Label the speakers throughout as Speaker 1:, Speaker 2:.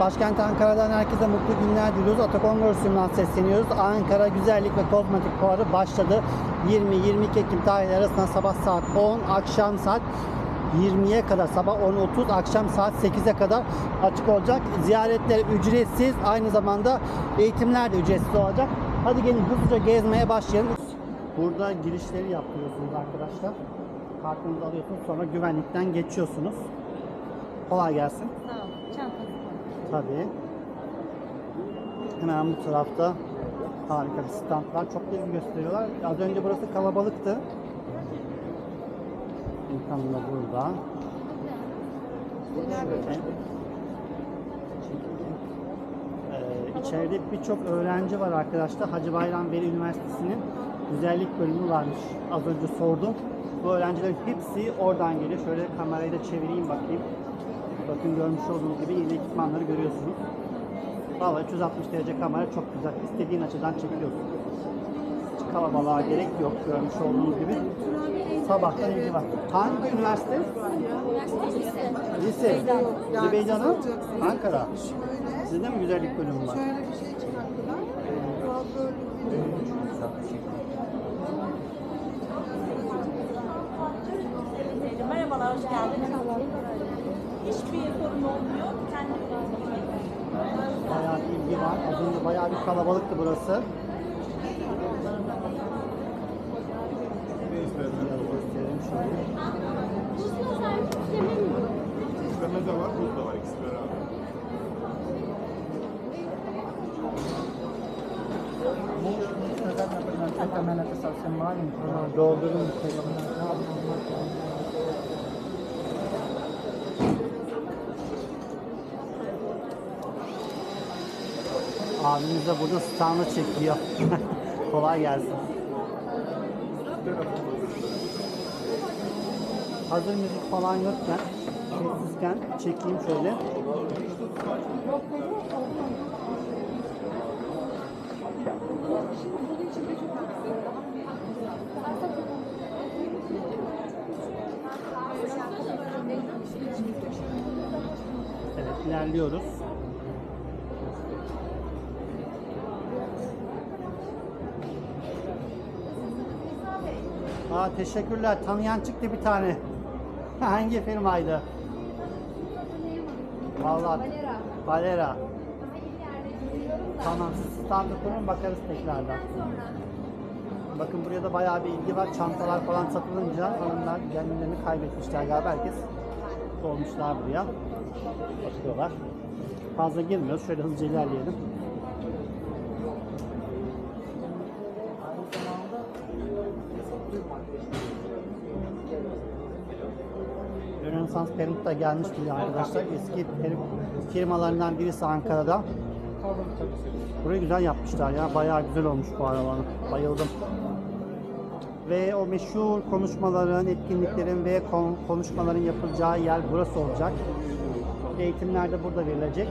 Speaker 1: Başkent Ankara'dan herkese mutlu günler diliyoruz. Atakon Görsüm'den sesleniyoruz. Ankara Güzellik ve Kozmetik Fuarı başladı. 20-22 Ekim tarihleri arasında sabah saat 10, akşam saat 20'ye kadar, sabah 10.30, akşam saat 8'e kadar açık olacak. Ziyaretler ücretsiz, aynı zamanda eğitimler de ücretsiz olacak. Hadi gelin hızlıca gezmeye başlayalım. Burada girişleri yapıyorsunuz arkadaşlar. Kartınızı alıyorsunuz, sonra güvenlikten geçiyorsunuz. Kolay gelsin.
Speaker 2: Sağ ol. Çantası var.
Speaker 1: Tabii. Hemen bu tarafta harika bir stand var. Çok ilgi gösteriyorlar. Az önce burası kalabalıktı. İlkan da burada. Şöyle. Ee, içeride birçok öğrenci var arkadaşlar. Hacı Bayram Veli Üniversitesi'nin güzellik bölümü varmış. Az önce sordum. Bu öğrencilerin hepsi oradan geliyor. Şöyle kamerayı da çevireyim bakayım. Bakın görmüş olduğunuz gibi yeni ekipmanları görüyorsunuz. Vallahi 360 derece kamera çok güzel. İstediğin açıdan çekiyorsun. Hiç kalabalığa gerek yok görmüş olduğunuz gibi. Sabahtan ilgi var. Hangi üniversite? Lise. Zübeyde Hanım? Ankara. Sizde mi güzellik bölümü var?
Speaker 3: Şöyle bir şey çıkarttılar.
Speaker 2: Merhabalar, hoş geldiniz. Hiçbir sorun olmuyor. Kendi
Speaker 1: Bayağı ilgi var. Az önce bayağı bir kalabalıktı burası. Biraz gösterelim şöyle.
Speaker 4: İstemez de var, buz da var ikisi beraber.
Speaker 1: Doldurun. Abimiz de burada standı çekiyor. Kolay gelsin. Hazır müzik falan yokken, sessizken çekeyim şöyle. Evet ilerliyoruz. Aa teşekkürler. Tanıyan çıktı bir tane. Hangi firmaydı? Vallahi Valera. Tamam siz standı kurun bakarız tekrardan. Bakın buraya da bayağı bir ilgi var. Çantalar falan satılınca hanımlar kendilerini kaybetmişler galiba. Herkes dolmuşlar buraya. Bakıyorlar. Fazla girmiyoruz. Şöyle hızlıca ilerleyelim. Rönesans Peruk da gelmiş bile arkadaşlar. Eski peruk firmalarından birisi Ankara'da. Burayı güzel yapmışlar ya. Bayağı güzel olmuş bu aralar. Bayıldım. Ve o meşhur konuşmaların, etkinliklerin ve kon- konuşmaların yapılacağı yer burası olacak. Eğitimler de burada verilecek.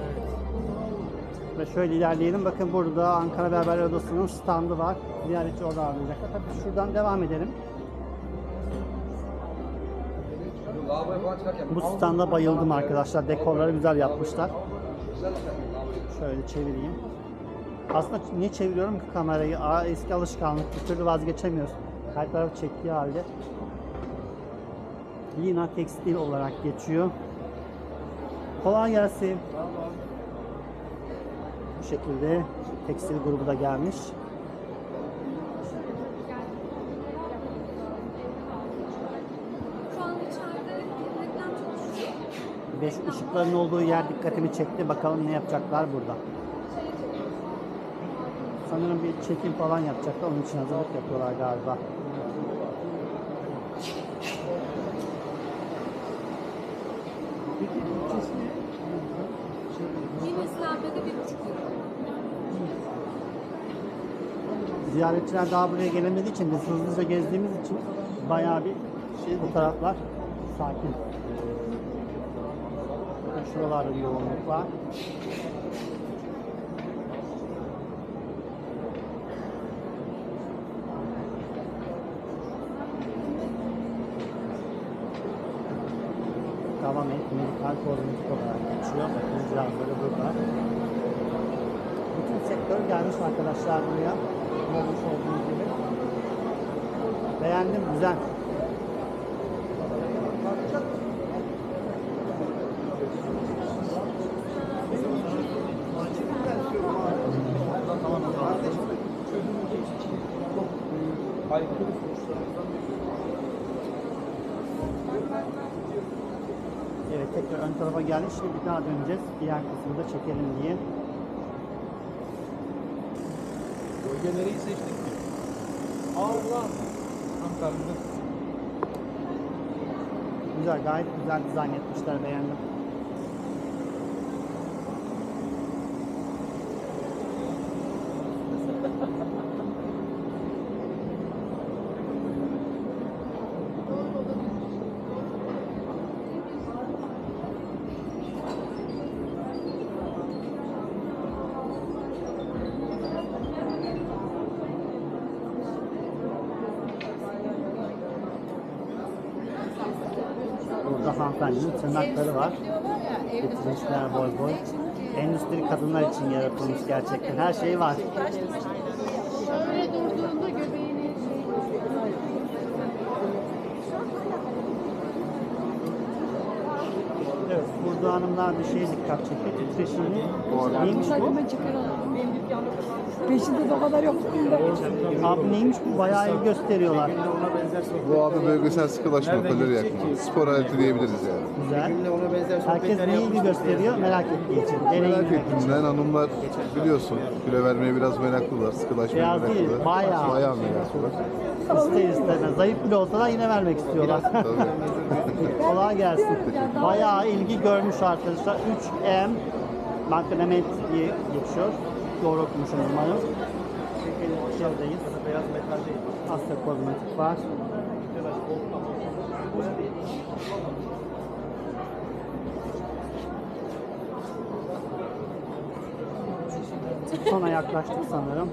Speaker 1: Ve şöyle ilerleyelim. Bakın burada Ankara Berber Odası'nın standı var. Ziyaretçi orada ağırlayacaklar. Tabii şuradan devam edelim. Bu standa bayıldım arkadaşlar. Dekorları güzel yapmışlar. Şöyle çevireyim. Aslında niye çeviriyorum ki kamerayı? Aa, eski alışkanlık. Bir türlü vazgeçemiyoruz. Her taraf çektiği halde. Lina Tekstil olarak geçiyor. Kolay gelsin. Bu şekilde tekstil grubu da gelmiş. 5 ışıkların olduğu yer dikkatimi çekti. Bakalım ne yapacaklar burada. Sanırım bir çekim falan yapacaklar. Onun için hazırlık yapıyorlar galiba. Ziyaretçiler daha buraya gelemediği için biz hızlıca gezdiğimiz için bayağı bir şey, bu taraflar sakin. Bir yoğunluk var. Amerika. var. Kozmetik olarak geçiyor. Bakın cihazları burada. Bütün sektör gelmiş arkadaşlar buraya. Görmüş olduğunuz gibi. Beğendim, güzel. Evet tekrar ön tarafa geldik. Şimdi bir daha döneceğiz. Diğer kısmı da çekelim diye.
Speaker 4: Bölgeleri seçtik mi? Allah! Tam karnında.
Speaker 1: Güzel, gayet güzel dizayn etmişler. Beğendim. Burada hanımefendinin tırnakları var. Getirmişler boy boy. Endüstri kadınlar için yaratılmış gerçekten. Her şey var. Burada hanımlar bir şey dikkat çekti. Titreşimli. Neymiş bu?
Speaker 3: Peşinde de o kadar yok.
Speaker 1: Abi neymiş bu? Bayağı iyi gösteriyorlar.
Speaker 5: Bu abi bölgesel sıkılaşma, kalori yakma. Spor aleti diyebiliriz yani.
Speaker 1: Güzel. Herkes neyi ilgi gösteriyor? Merak ettiği için.
Speaker 5: Merak
Speaker 1: Deneyimlemek için.
Speaker 5: ettiğimden hanımlar biliyorsun kilo vermeye biraz meraklılar, sıkılaşmaya
Speaker 1: Biraz değil,
Speaker 5: meraklılar.
Speaker 1: bayağı.
Speaker 5: Bayağı meraklılar.
Speaker 1: İster istemez. Zayıf bile olsalar yine vermek istiyorlar.
Speaker 5: Tabii.
Speaker 1: Kolay gelsin. Bayağı ilgi görmüş arkadaşlar. 3M Makramet diye geçiyor. Doğru okumuşum umarım. İçerideyiz. Asya kozmetik var. Sona yaklaştık sanırım.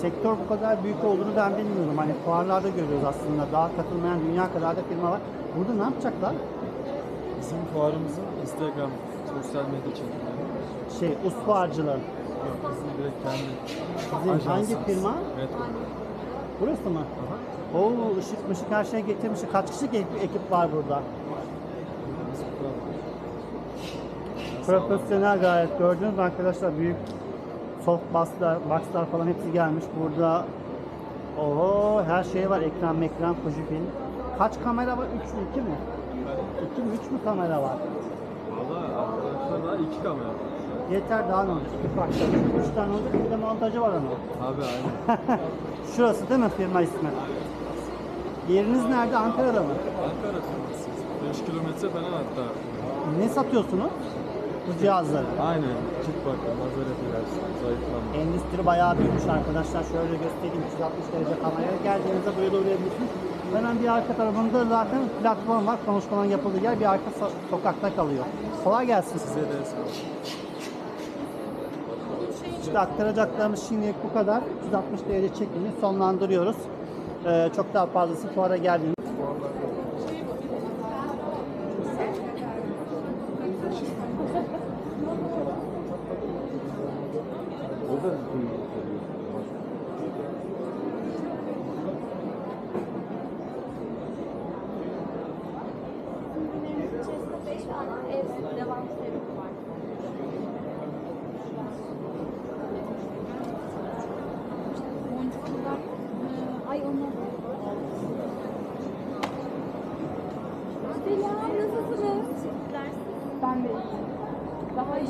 Speaker 1: Sektör bu kadar büyük olduğunu ben bilmiyorum. Hani fuarlarda görüyoruz aslında. Daha katılmayan dünya kadar da firma var. Burada ne yapacaklar?
Speaker 6: Bizim fuarımızın Instagram sosyal medya çekimleri.
Speaker 1: Şey, us fuarcılığı.
Speaker 6: Yok bizim direkt kendi
Speaker 1: Sizin hangi
Speaker 6: ajansımız.
Speaker 1: firma?
Speaker 6: Metro.
Speaker 1: Burası mı? Oo, ışık mışık her şey getirmiş. Kaç kişilik ekip, ekip var burada?
Speaker 6: Biz
Speaker 1: Profesyonel gayet gördünüz mü arkadaşlar büyük soft boxlar, falan hepsi gelmiş burada. Oo her şey var ekran mekran Fujifilm. Kaç kamera var? 3 mü 2 mi? 2 mi 3 mü kamera var?
Speaker 6: Valla arkadaşlar da iki kamera var.
Speaker 1: Yeter daha ne olacak? İki farklı. 3 tane olacak bir de montajı var onun.
Speaker 6: Abi aynen.
Speaker 1: Şurası değil mi firma ismi? Yeriniz nerede? Ankara'da mı?
Speaker 6: Ankara firmasıyız. 5 kilometre falan hatta.
Speaker 1: Ne satıyorsunuz? Bu cihazları.
Speaker 6: Aynen. Cilt bakım, lazer epilasyon, zayıflama.
Speaker 1: Endüstri bayağı büyümüş arkadaşlar. Şöyle göstereyim 360 derece kameraya geldiğinizde buraya da uğrayabilirsiniz. Hemen bir arka tarafında zaten platform var. Konuşmaların yapıldığı yer bir arka so- sokakta kalıyor. Kolay gelsin size.
Speaker 6: De.
Speaker 1: İşte aktaracaklarımız şimdilik bu kadar. 360 derece çekimi sonlandırıyoruz. Ee, çok daha fazlası fuara geldiğinde.
Speaker 2: İçerisinde 5 tane ev devam serum var.
Speaker 7: boncuklar. Ee, Ay onlar. Selam nasılsınız? Ben de. Daha iyi